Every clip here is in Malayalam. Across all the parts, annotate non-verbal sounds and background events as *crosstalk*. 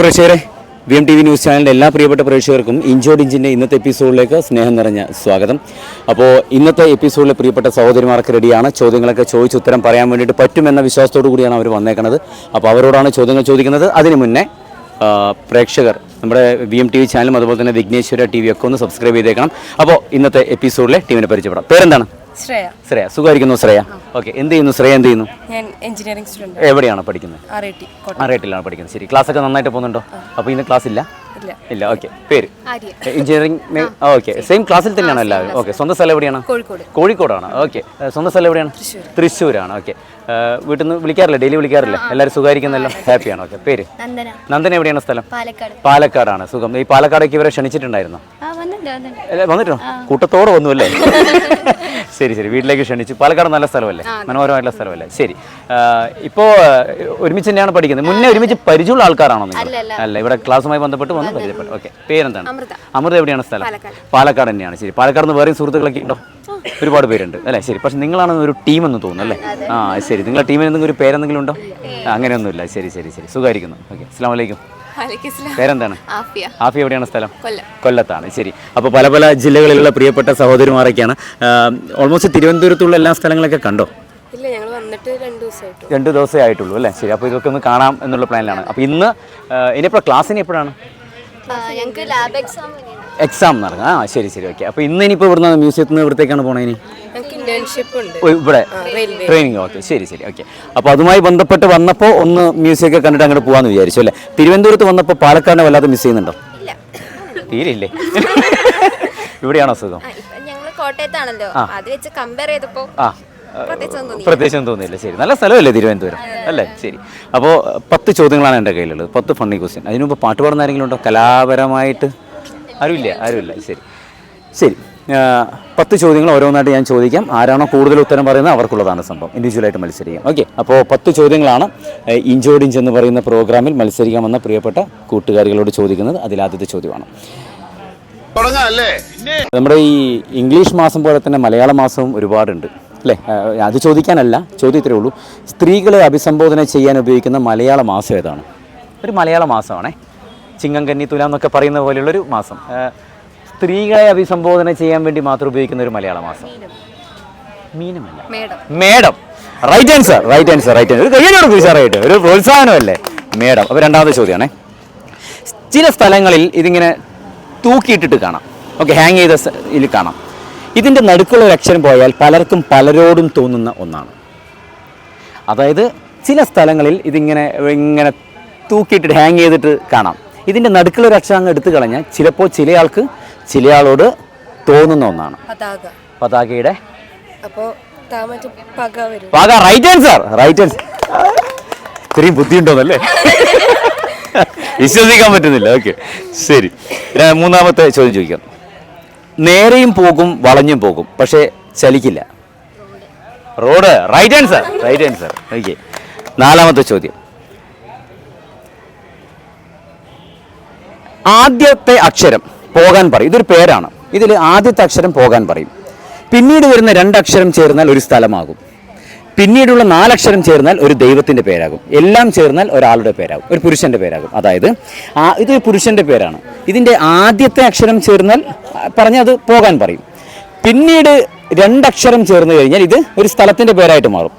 പ്രേക്ഷകരെ V M T V news ചാനലിന്റെ എല്ലാ പ്രിയപ്പെട്ട പ്രേക്ഷകർക്കും ഇഞ്ചോഡ് ഇഞ്ചിന്റെ ഇന്നത്തെ എപ്പിസോഡിലേക്ക് സ്നേഹം നിറഞ്ഞ സ്വാഗതം. അപ്പോൾ ഇന്നത്തെ എപ്പിസോഡിലെ പ്രിയപ്പെട്ട സഹോദരിമാർക്ക് റെഡിയാണ് ചോദ്യങ്ങളൊക്കെ ചോദിച്ച് ഉത്തരം പറയാൻ വേണ്ടിയിട്ട് പറ്റുമെന്ന വിശ്വാസത്തോടു കൂടിയാണ് അവർ വന്നേക്കുന്നത് അപ്പോൾ അവരോടാണ് ചോദ്യങ്ങൾ ചോദിക്കുന്നത്. അതിന് മുന്നേ പ്രേക്ഷകർ നമ്മുടെ വി എം ടി വി ചാനലും അതുപോലെ തന്നെ വിഘ്നേശ്വര ടി വി ഒക്കെ ഒന്ന് സബ്സ്ക്രൈബ് ചെയ്തേക്കണം. അപ്പോൾ ഇന്നത്തെ എപ്പിസോഡിലെ ടീമിനെ പരിചയപ്പെടാം. പേരെന്താണ്? ശ്രേയ. ശ്രേയ. സുഖമായിരിക്കുന്നു ശ്രേയ? ഓക്കെ എന്ത് ചെയ്യുന്നു? ശ്രേയ എന്ത് ചെയ്യുന്നു? ഞാൻ എഞ്ചിനീയറിംഗ് സ്റ്റുഡന്റ് എവിടെയാണ് പഠിക്കുന്നത്? ആർ ഐ ടി ആറേട്ടിലാണ് പഠിക്കുന്നത്. ശരി. ക്ലാസ് ഒക്കെ നന്നായിട്ട് പോകുന്നുണ്ടോ? അപ്പോൾ ഇന്ന് ക്ലാസ് ഇല്ല. ഇല്ല. ഇല്ല ഓക്കെ പേര് എഞ്ചിനീയറിംഗ് ഓക്കെ സെയിം ക്ലാസ്സിൽ തന്നെയാണ് എല്ലാവരും. ഓക്കെ സ്വന്തം സ്ഥലം എവിടെയാണ്? കോഴിക്കോട്. കോഴിക്കോടാണ്. ഓക്കെ സ്വന്തം സ്ഥലം എവിടെയാണ്? തൃശ്ശൂരാണ്. ഓക്കെ വീട്ടിൽ നിന്ന് വിളിക്കാറില്ല? ഡെയിലി വിളിക്കാറില്ല? എല്ലാവരും സുഖമായിരിക്കുന്നല്ലോ? ഹാപ്പിയാണ് ഓക്കെ പേര്? നന്ദന. നന്ദന എവിടെയാണ് സ്ഥലം? പാലക്കാട്. പാലക്കാടാണ്. സുഖം. ഈ പാലക്കാടേക്ക് ഇവരെ ക്ഷണിച്ചിട്ടുണ്ടായിരുന്നു? വന്നിട്ടോ കൂട്ടത്തോടെ വന്നു അല്ലേ *laughs* ശരി ശരി. വീട്ടിലേക്ക് ക്ഷണിച്ചു. പാലക്കാട് നല്ല സ്ഥലമല്ലേ? മനോഹരമായിട്ടുള്ള സ്ഥലമല്ലേ? ശരി. ഇപ്പോ ഒരുമിച്ച് തന്നെയാണ് പഠിക്കുന്നത്. മുന്നേ ഒരുമിച്ച് പരിചയമുള്ള ആൾക്കാരാണോ നിങ്ങൾ? അല്ല ഇവിടെ ക്ലാസ്സുമായി ബന്ധപ്പെട്ട് വന്ന് പരിചയപ്പെട്ടു. ഓക്കെ. പേരെന്താണ്? അമൃത. എവിടെയാണ് സ്ഥലം? പാലക്കാട്. തന്നെയാണ്. ശരി. പാലക്കാട് നിന്ന് വേറെയും സുഹൃത്തുക്കളൊക്കെ ഉണ്ടോ? ഒരുപാട് പേരുണ്ട്. അല്ലേ? ശരി. പക്ഷെ നിങ്ങളാണ് ഒരു ടീം എന്ന് തോന്നുന്നു അല്ലേ? ആ ശരി. നിങ്ങളുടെ ടീമിന് എന്തെങ്കിലും ഒരു പേരെന്തെങ്കിലും ഉണ്ടോ? അങ്ങനെയൊന്നുമില്ല. ശരി ശരി ശരി. സുഖമായിരിക്കുന്നു. ഓക്കെ. അസ്സാം വലൈക്കും പേരെന്താണ്? ആഫിയ. ആഫിയ എവിടെയാണ് സ്ഥലം? കൊല്ലം. കൊല്ലത്താണ്. ശരി. അപ്പോൾ പല പല ജില്ലകളിലുള്ള പ്രിയപ്പെട്ട സഹോദരിമാരൊക്കെയാണ്. ഓൾമോസ്റ്റ് തിരുവനന്തപുരത്തുള്ള എല്ലാ സ്ഥലങ്ങളൊക്കെ കണ്ടോ? ഇല്ല ഞങ്ങൾ വന്നിട്ട് രണ്ട് ദിവസമായിട്ടു രണ്ട് ദിവസമേ ആയിട്ടുള്ളൂ അല്ലേ? ശരി അപ്പോൾ ഇതൊക്കെ ഒന്ന് കാണാം എന്നുള്ള പ്ലാനിലാണ്. അപ്പോൾ ഇന്ന് ഇനിയിപ്പോൾ ക്ലാസ്സിന് എപ്പോഴാണ്? ഞങ്ങൾക്ക് ലാബ് എക്സാം എക്സാം നടക്കുക ആ ശരി ശരി ഓക്കെ അപ്പോൾ ഇന്ന് ഇനിയിപ്പോൾ ഇവിടുന്ന് മ്യൂസിയത്തിൽ നിന്ന് ഇവിടത്തേക്കാണ് പോണേ ഇനി? ഇവിടെ ട്രെയിനിങ് ഓക്കെ ശരി ശരി ഓക്കെ അപ്പോൾ അതുമായി ബന്ധപ്പെട്ട് വന്നപ്പോൾ ഒന്ന് മ്യൂസിയം ഒക്കെ കണ്ടിട്ട് അങ്ങോട്ട് പോകാമെന്ന് വിചാരിച്ചു അല്ലേ? തിരുവനന്തപുരത്ത് വന്നപ്പോൾ പാലക്കാടിനെ വല്ലാതെ മിസ് ചെയ്യുന്നുണ്ടോ? ഇല്ല. തീരെയില്ലേ? ഇവിടെയാണോ സുഖം കോട്ടയത്താണല്ലോ. അത് വെച്ച് കമ്പയർ ചെയ്തപ്പോൾ പ്രത്യേകിച്ചൊന്നും തോന്നിയില്ല. ശരി. നല്ല സ്ഥലമല്ലേ തിരുവനന്തപുരം? അല്ലേ? ശരി. അപ്പോൾ പത്ത് ചോദ്യങ്ങളാണ് എന്റെ കയ്യിലുള്ളത്. പത്ത് ഫണ്ണി ക്വസ്റ്റ്യൻ അതിന് മുമ്പ് പാട്ട് പാടുന്ന ആരെങ്കിലും ഉണ്ടോ? കലാപരമായിട്ട്? ആരുമില്ല ആരുമില്ല. ശരി. ശരി. പത്ത് ചോദ്യങ്ങൾ ഓരോന്നായിട്ട് ഞാൻ ചോദിക്കാം. ആരാണോ കൂടുതൽ ഉത്തരം പറയുന്നത് അവർക്കുള്ളതാണ് സംഭവം. ഇൻഡിവിജ്വലായിട്ട് മത്സരിക്കാം. ഓക്കെ അപ്പോൾ പത്ത് ചോദ്യങ്ങളാണ്. ഇഞ്ചോഡിഞ്ച് എന്ന് പറയുന്ന പ്രോഗ്രാമിൽ മത്സരിക്കാമെന്ന പ്രിയപ്പെട്ട കൂട്ടുകാരികളോട് ചോദിക്കുന്നത് അതിലാദ്യത്തെ ചോദ്യമാണ്. നമ്മുടെ ഈ ഇംഗ്ലീഷ് മാസം പോലെ തന്നെ മലയാള മാസവും ഒരുപാടുണ്ട്. അല്ലേ? അത് ചോദിക്കാനല്ല ചോദ്യം ഇത്രയേ ഉള്ളൂ. സ്ത്രീകളെ അഭിസംബോധന ചെയ്യാൻ ഉപയോഗിക്കുന്ന മലയാള മാസം ഏതാണ്? ഒരു മലയാള മാസമാണേ. ചിങ്ങം കന്നി തുലാം എന്നൊക്കെ പറയുന്ന പോലെയുള്ളൊരു മാസം. സ്ത്രീകളെ അഭിസംബോധന ചെയ്യാൻ വേണ്ടി മാത്രം ഉപയോഗിക്കുന്ന ഒരു മലയാള മാസം. മീനമല്ല. Madam. Right answer right answer right answer ഒരു കുറിച്ചാറായിട്ട് ഒരു പ്രോത്സാഹനമല്ലേ? മേഡം. അപ്പോൾ രണ്ടാമത്തെ ചോദ്യമാണേ. ചില സ്ഥലങ്ങളിൽ ഇതിങ്ങനെ തൂക്കിയിട്ടിട്ട് കാണാം. ഓക്കെ ഹാങ് ചെയ്ത ഇതിൽ കാണാം. ഇതിന്റെ നടുക്കുള്ള ഒരു അക്ഷരം പോയാൽ പലർക്കും പലരോടും തോന്നുന്ന ഒന്നാണ്. അതായത് ചില സ്ഥലങ്ങളിൽ ഇതിങ്ങനെ ഇങ്ങനെ തൂക്കിയിട്ടിട്ട് ഹാങ് ചെയ്തിട്ട് കാണാം. ഇതിന്റെ നടുക്കുള്ള ഒരു അക്ഷരം അങ്ങ് എടുത്തു കളഞ്ഞാൽ ചിലപ്പോൾ ചിലയാൾക്ക് ചിലയാളോട് തോന്നുന്ന ഒന്നാണ്. പതാക. പതാകയുടെ പക റൈറ്റ് ആൻസർ റൈറ്റ് ആൻസർ ഇത്രയും ബുദ്ധിയുണ്ടോന്നല്ലേ? വിശ്വസിക്കാൻ പറ്റുന്നില്ല ഓക്കെ ശരി. ഞാൻ മൂന്നാമത്തെ ചോദ്യം ചോദിക്കാം. നേരെയും പോകും വളഞ്ഞും പോകും പക്ഷേ ചലിക്കില്ല. Road right answer right answer okay നാലാമത്തെ ചോദ്യം. ആദ്യത്തെ അക്ഷരം പോകാൻ പറയും. ഇതൊരു പേരാണ്. ഇതിൽ ആദ്യത്തെ അക്ഷരം പോകാൻ പറയും. പിന്നീട് വരുന്ന രണ്ടക്ഷരം ചേർന്നാൽ ഒരു സ്ഥലമാകും. പിന്നീടുള്ള നാലക്ഷരം ചേർന്നാൽ ഒരു ദൈവത്തിന്റെ പേരാകും. എല്ലാം ചേർന്നാൽ ഒരാളുടെ പേരാകും. ഒരു പുരുഷന്റെ പേരാകും. അതായത് ആ ഇതൊരു പുരുഷന്റെ പേരാണ്. ഇതിന്റെ ആദ്യത്തെ അക്ഷരം ചേർന്നാൽ പറഞ്ഞത് പോകാൻ പറയും. പിന്നീട് രണ്ടക്ഷരം ചേർന്ന് കഴിഞ്ഞാൽ ഇത് ഒരു സ്ഥലത്തിന്റെ പേരായിട്ട് മാറും.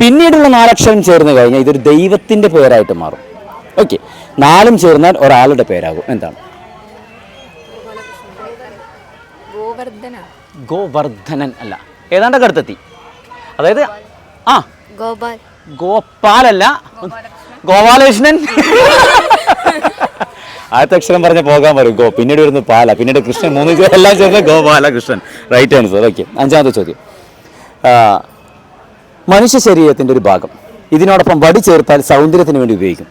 പിന്നീടുള്ള നാലക്ഷരം ചേർന്ന് കഴിഞ്ഞാൽ ഇതൊരു ദൈവത്തിന്റെ പേരായിട്ട് മാറും. ഓക്കെ. നാലും ചേർന്നാൽ ഒരാളുടെ പേരാകും. എന്താണ്? ഗോവർദ്ധനൻ അല്ല. ഏതാണ്ടൊക്കെ അടുത്തെത്തി. അതായത് ആ. ഗോപാൽ. ഗോപാലല്ല. ഗോപാലകൃഷ്ണൻ. ആദ്യത്തെ അക്ഷരം പറഞ്ഞ പോകാൻ പറയും ഗോ പിന്നീട് വരുന്നത് പാല. പിന്നീട് കൃഷ്ണൻ. മൂന്ന് എല്ലാം ചേർന്ന് ഗോപാലകൃഷ്ണൻ. റൈറ്റ് ആൻസർ ഓക്കെ അഞ്ചാമത്തെ ചോദ്യം. മനുഷ്യ ശരീരത്തിന്റെ ഒരു ഭാഗം. ഇതിനോടൊപ്പം വടി ചേർത്താൽ സൗന്ദര്യത്തിന് വേണ്ടി ഉപയോഗിക്കും.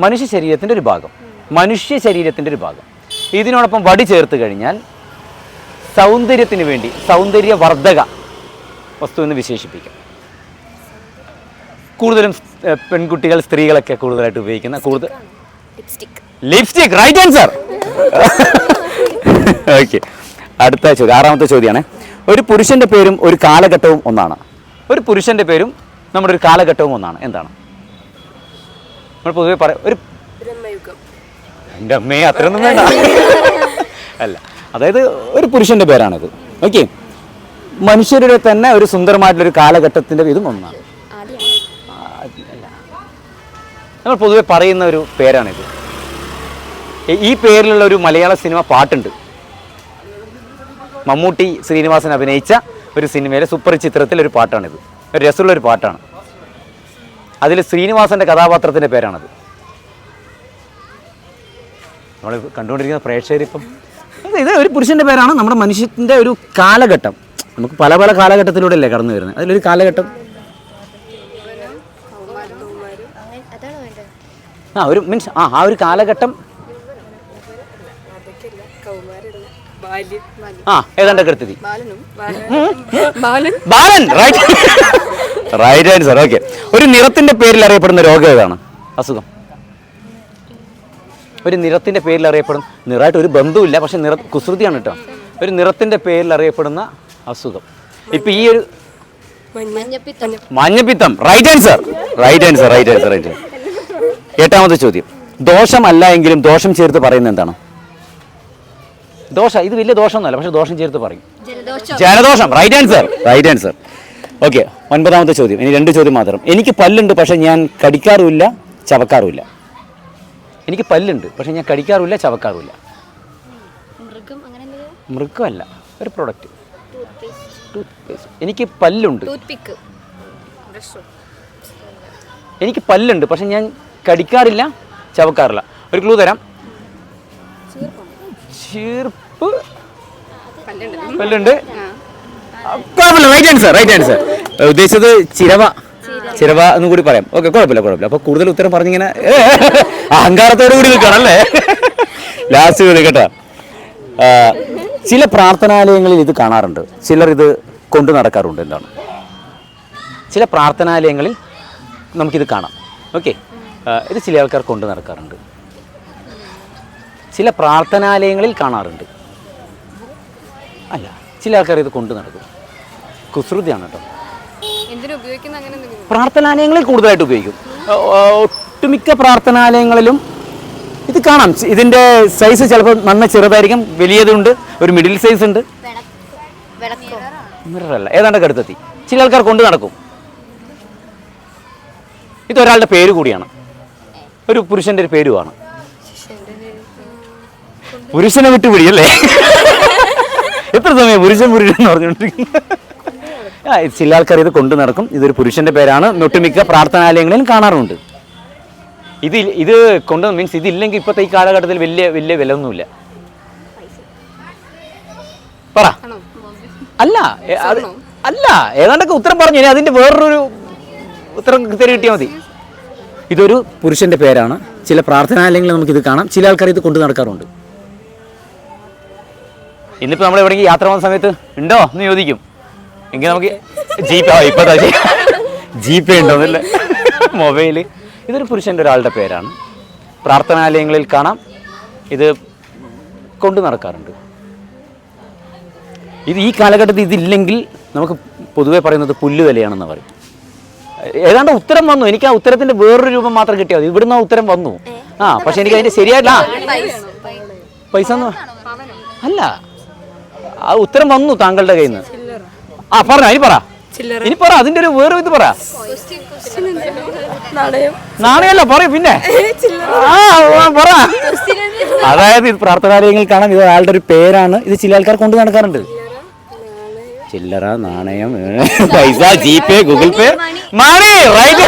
മനുഷ്യ ശരീരത്തിന്റെ ഒരു ഭാഗം. മനുഷ്യ ശരീരത്തിന്റെ ഒരു ഭാഗം. ഇതിനോടൊപ്പം വടി ചേർത്ത് കഴിഞ്ഞാൽ സൗന്ദര്യത്തിന് വേണ്ടി സൗന്ദര്യവർദ്ധക വസ്തു എന്ന് വിശേഷിപ്പിക്കാം. കൂടുതലും പെൺകുട്ടികൾ സ്ത്രീകളൊക്കെ കൂടുതലായിട്ട് ഉപയോഗിക്കുന്ന കൂടുതൽ ലിപ്സ്റ്റിക് റൈറ്റ് ആൻസർ ഓക്കെ അടുത്ത ചോദ്യം ആറാമത്തെ ചോദ്യമാണ്. ഒരു പുരുഷന്റെ പേരും ഒരു കാലഘട്ടവും ഒന്നാണ്. ഒരു പുരുഷന്റെ പേരും നമ്മുടെ ഒരു കാലഘട്ടവും ഒന്നാണ്. എന്താണ്? നമ്മൾ പൊതുവെ പറയാം ഒരു എന്റെ അമ്മയെ അത്രയൊന്നും വേണ്ട. അല്ല. അതായത് ഒരു പുരുഷന്റെ പേരാണിത്. ഓക്കെ മനുഷ്യരുടെ തന്നെ ഒരു സുന്ദരമായിട്ടുള്ളൊരു കാലഘട്ടത്തിന്റെ ഇതും ഒന്നാണ്. നമ്മൾ പൊതുവെ പറയുന്ന ഒരു പേരാണിത്. ഈ- പേരിലുള്ള ഒരു മലയാള സിനിമ പാട്ടുണ്ട്. മമ്മൂട്ടി ശ്രീനിവാസൻ അഭിനയിച്ച ഒരു സിനിമയിലെ സൂപ്പർ ചിത്രത്തിലെ ഒരു പാട്ടാണിത്. ഒരു രസമുള്ള ഒരു പാട്ടാണ്. അതിൽ ശ്രീനിവാസന്റെ കഥാപാത്രത്തിന്റെ പേരാണത്. നമ്മൾ കണ്ടുകൊണ്ടിരിക്കുന്ന പ്രേക്ഷകരിപ്പം ഇത് ഇത് ഒരു പുരുഷന്റെ പേരാണ് നമ്മുടെ മനുഷ്യന്റെ ഒരു കാലഘട്ടം. നമുക്ക് പല പല കാലഘട്ടത്തിലൂടെ അല്ലേ കടന്നു വരുന്നത്. അതിലൊരു കാലഘട്ടം. ആ ഒരു മീൻസ് ആ ആ ഒരു കാലഘട്ടം. അതൊക്കെയല്ല കൗമാരല്ല ബാല്യം ആ ഏതാണ്ടൊക്കെ എടുത്തതി. ബാലനും ബാലൻ. ബാലൻ റൈറ്റ് റൈറ്റ് ആൻസർ ഓക്കെ ഒരു നിറത്തിന്റെ പേരിൽ അറിയപ്പെടുന്ന രോഗം ഏതാണ്? അസുഖം. ഒരു നിറത്തിന്റെ പേരിൽ അറിയപ്പെടുന്ന നിറമായിട്ട് ഒരു ബന്ധവുമില്ല പക്ഷെ നിറ കുസൃതിയാണ് കേട്ടോ. ഒരു നിറത്തിന്റെ പേരിൽ അറിയപ്പെടുന്ന അസുഖം. ഇപ്പം ഈ ഒരു മഞ്ഞപ്പിത്തം. Right answer right answer right answer right എട്ടാമത്തെ ചോദ്യം. ദോഷമല്ല എങ്കിലും ദോഷം ചേർത്ത് പറയുന്നത് എന്താണ്? ദോഷ ഇത് വലിയ ദോഷമൊന്നുമല്ല പക്ഷെ ദോഷം ചേർത്ത് പറയും. ജലദോഷം. ജലദോഷം. Right answer right answer okay ഒൻപതാമത്തെ ചോദ്യം. ഇനി രണ്ട് ചോദ്യം മാത്രം. എനിക്ക് പല്ലുണ്ട് പക്ഷെ ഞാൻ കടിക്കാറുമില്ല ചവക്കാറുമില്ല. എനിക്ക് പല്ലുണ്ട് പക്ഷെ ഞാൻ കടിക്കാറുമില്ല ചവക്കാറുമില്ല. മൃഗമല്ല ഒരു പ്രോഡക്റ്റ് എനിക്ക് പല്ലുണ്ട്. എനിക്ക് പല്ലുണ്ട് പക്ഷെ ഞാൻ കടിക്കാറില്ല ചവക്കാറില്ല. ഒരു ക്ലൂ തരാം. ചീർപ്പ്. പല്ലുണ്ട്. കുഴപ്പമില്ല റൈറ്റ് ആൻസർ റൈറ്റ് ആൻസർ ഉദ്ദേശിച്ചത് ചിരവ. ചിരവ എന്ന് കൂടി പറയാം. ഓക്കെ കുഴപ്പമില്ല കുഴപ്പമില്ല. അപ്പൊ കൂടുതൽ ഉത്തരം പറഞ്ഞിങ്ങനെ അഹങ്കാരത്തോടു കൂടി നിൽക്കണം അല്ലേ? ലാസ്റ്റ് ചോദ്യം കേട്ടോ. ചില പ്രാർത്ഥനാലയങ്ങളിൽ ഇത് കാണാറുണ്ട്. ചിലർ ഇത് കൊണ്ടു നടക്കാറുണ്ട് എന്താണ് ചില പ്രാർത്ഥനാലയങ്ങളിൽ നമുക്കിത് കാണാം. ഓക്കെ ഇത് ചില ആൾക്കാർ കൊണ്ടു നടക്കാറുണ്ട്. ചില പ്രാർത്ഥനാലയങ്ങളിൽ കാണാറുണ്ട്. അല്ല ചില ആൾക്കാർ ഇത് കൊണ്ടു നടക്കും. കുസൃതിയാണ് കേട്ടോ എന്തിനു ഉപയോഗിക്കുന്ന അങ്ങനെ എന്തെങ്കിലും പ്രാർത്ഥനാലയങ്ങളിൽ കൂടുതലായിട്ട് ഉപയോഗിക്കും. ഒട്ടുമിക്ക പ്രാർത്ഥനാലയങ്ങളിലും ഇത് കാണാം. ഇതിന്റെ ഇതിന്റെ സൈസ് ചിലപ്പോൾ നന്ന ചെറുതായിരിക്കും വലിയതുണ്ട് ഒരു മിഡിൽ സൈസ് ഉണ്ട്. മിററല്ല ഏതാണ്ടൊക്കെ അടുത്തെത്തി. ചില ആൾക്കാർ കൊണ്ട് നടക്കും. ഇതൊരാളുടെ പേര് കൂടിയാണ്. ഒരു പുരുഷന്റെ ഒരു പേരുമാണ്. പുരുഷനെ വിട്ടുപിടിയല്ലേ *laughs* എത്ര സമയം പുരുഷൻ പുരുഷൻ എന്ന് പറഞ്ഞുകൊണ്ടിരിക്കുന്നു? ചില ആൾക്കാർ ഇത് കൊണ്ടു നടക്കും. ഇതൊരു പുരുഷന്റെ പേരാണ്. ഒട്ടുമിക്ക പ്രാർത്ഥനാലയങ്ങളിലും കാണാറുണ്ട് ഇത് ഇത് കൊണ്ട് മീൻസ് ഇതില്ലെങ്കിൽ ഇപ്പോഴത്തെ ഈ കാലഘട്ടത്തിൽ വലിയ വലിയ വില ഒന്നുമില്ല പറ. അല്ല അത് അല്ല ഏതാണ്ടൊക്കെ ഉത്തരം പറഞ്ഞു. ഇനി അതിന്റെ വേറൊരു ഉത്തരം കൃത്യം കിട്ടിയാൽ മതി. ഇതൊരു പുരുഷന്റെ പേരാണ്. ചില പ്രാർത്ഥനാലയങ്ങളിൽ ഇത് കാണാം. ചില ആൾക്കാർ ഇത് കൊണ്ടു നടക്കാറുണ്ട്. ഇന്നിപ്പോൾ നമ്മൾ എവിടെയെങ്കിലും യാത്ര പോകുന്ന സമയത്ത് ഉണ്ടോ എന്ന് ചോദിക്കും. എങ്കിൽ നമുക്ക് ജി പേ ഇപ്പൊ ജി പേ ഉണ്ടോന്നില്ല. മൊബൈൽ ഇതൊരു പുരുഷന്റെ ഒരാളുടെ പേരാണ്. പ്രാർത്ഥനാലയങ്ങളിൽ കാണാം. ഇത് കൊണ്ടു നടക്കാറുണ്ട്. ഇത് ഈ കാലഘട്ടത്തിൽ ഇതില്ലെങ്കിൽ നമുക്ക് പൊതുവെ പറയുന്നത് പുല്ലുവിലയാണെന്ന് പറയും. ഏതാണ്ട് ഉത്തരം വന്നു. എനിക്ക് ആ ഉത്തരത്തിന്റെ വേറൊരു രൂപം മാത്രം കിട്ടിയാൽ ഇവിടുന്ന് ആ ഉത്തരം വന്നു. ആ പക്ഷെ എനിക്ക് അതിന്റെ ശരിയായില്ല പൈസ അല്ല. ആ ഉത്തരം വന്നു താങ്കളുടെ കയ്യിൽ നിന്ന് ആ പറഞ്ഞ ഇനി പറ. ഇനി പറ അതിന്റെ ഒരു വേറെ ഇത് പറ. നാണയം. നാണയല്ല പറ പിന്നെ. ആ പറ. അതായത് ഇത് പ്രാർത്ഥനാലയങ്ങൾ കാണാം ഇത് അയാളുടെ ഒരു പേരാണ്. ഇത് ചില ആൾക്കാർ കൊണ്ട് നടക്കാറുണ്ട്. ചില്ലറ നാണയം *laughs* പൈസ G pay Google pay. Money right.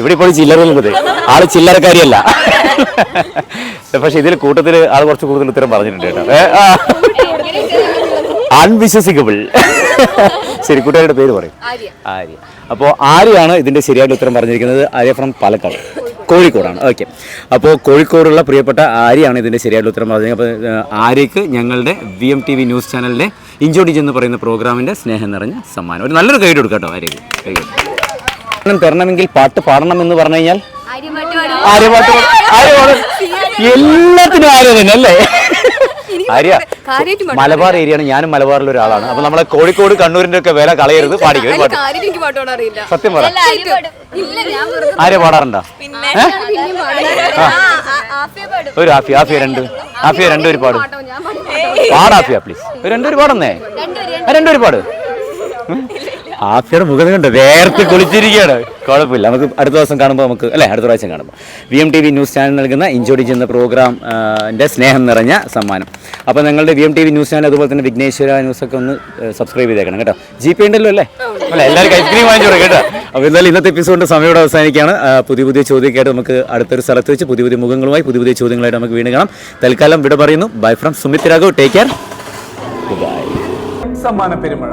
ഇവിടെ ഇപ്പോൾ ചില്ലറ നിൽക്കുന്നത്. ആൾ ചില്ലറക്കാരിയല്ല. പക്ഷെ ഇതിൽ കൂട്ടത്തിൽ ആൾ കുറച്ച് കൂടുതൽ ഉത്തരം പറഞ്ഞിട്ടുണ്ട് കേട്ടോ. അൺവിശ്വസിക്കബിൾ. ശരി കൂട്ടുകാരുടെ പേര് പറയും. ആര്യ. അപ്പോൾ ആര്യയാണ് ഇതിന്റെ ശരിയായിട്ട് ഉത്തരം പറഞ്ഞിരിക്കുന്നത്? ആര്യ ഫ്രം പാലക്കാട്. കോഴിക്കോടാണ്. ഓക്കെ അപ്പോൾ കോഴിക്കോടുള്ള പ്രിയപ്പെട്ട ആര്യാണ് ഇതിന്റെ ശരിയായിട്ട് ഉത്തരം പറഞ്ഞത്? അപ്പോൾ ആര്യക്ക് ഞങ്ങളുടെ V M T V news ചാനലിലെ ഇഞ്ചോടിഞ്ച് എന്ന് പറയുന്ന പ്രോഗ്രാമിന്റെ സ്നേഹം നിറഞ്ഞ സമ്മാനം. ഒരു നല്ലൊരു കൈഡ് കൊടുക്കാം കേട്ടോ ആര്യക്ക് കൈ തരണമെങ്കിൽ പാട്ട് പാടണം എന്ന് പറഞ്ഞു കഴിഞ്ഞാൽ? എല്ലാത്തിനും ആര്യ തന്നെ അല്ലേ ആര്യ മലബാർ ഏരിയയാണ് ഞാനും മലബാറിലെ ഒരാളാണ്. അപ്പൊ നമ്മളെ കോഴിക്കോട് കണ്ണൂരിന്റെ ഒക്കെ വില കളയരുത് പാടിക്കും പാട്ട് സത്യം പറ. ഇല്ല ഞാൻ വെറുതെ ആര്യ പാടാറുണ്ടോ? ഒരു ആഫിയ ആഫിയ രണ്ട്. ആഫിയ രണ്ടൊരു പാടും ഞാൻ പാടി പാടാഫിയ പ്ലീസ് രണ്ടൊരു പാടന്നേ? രണ്ടൊരു പാട്. ആഫിയുടെ മുഖം കണ്ട് വേർത്ത് കുളിച്ചിരിക്കുകയാണ്. കുഴപ്പമില്ല. നമുക്ക് അടുത്ത ദിവസം കാണുമ്പോൾ നമുക്ക് അല്ലേ അടുത്ത പ്രാവശ്യം കാണുമ്പോൾ V M T V news channel നൽകുന്ന ഇഞ്ചോടി ചെന്ന പ്രോഗ്രാം എന്റെ സ്നേഹം നിറഞ്ഞ സമ്മാനം. അപ്പോൾ നിങ്ങളുടെ V M T V news channel അതുപോലെ തന്നെ വിഘ്നേശ്വര ന്യൂസൊക്കെ ഒന്ന് സബ്സ്ക്രൈബ് ചെയ്തേക്കണം കേട്ടോ. ജി പേ ഉണ്ടല്ലോ അല്ലേ? അല്ല എല്ലാവർക്കും ഐസ്ക്രീം വാങ്ങിച്ചു കേട്ടോ. അപ്പോൾ എന്തായാലും ഇന്നത്തെ എപ്പിസോഡിന്റെ സമയോടെ അവസാനിക്കുകയാണ്. പുതിയ പുതിയ ചോദ്യമൊക്കെയായിട്ട് നമുക്ക് അടുത്തൊരു സ്ഥലത്ത് വെച്ച് പുതിയ പുതിയ മുഖങ്ങളുമായി പുതിയ പുതിയ ചോദ്യങ്ങളായിട്ട് നമുക്ക് വീണ്ടും കാണാം. തൽക്കാലം വിട പറയുന്നു. Bye from Sumit Raghav take care bye സമ്മാന പെരുമഴ.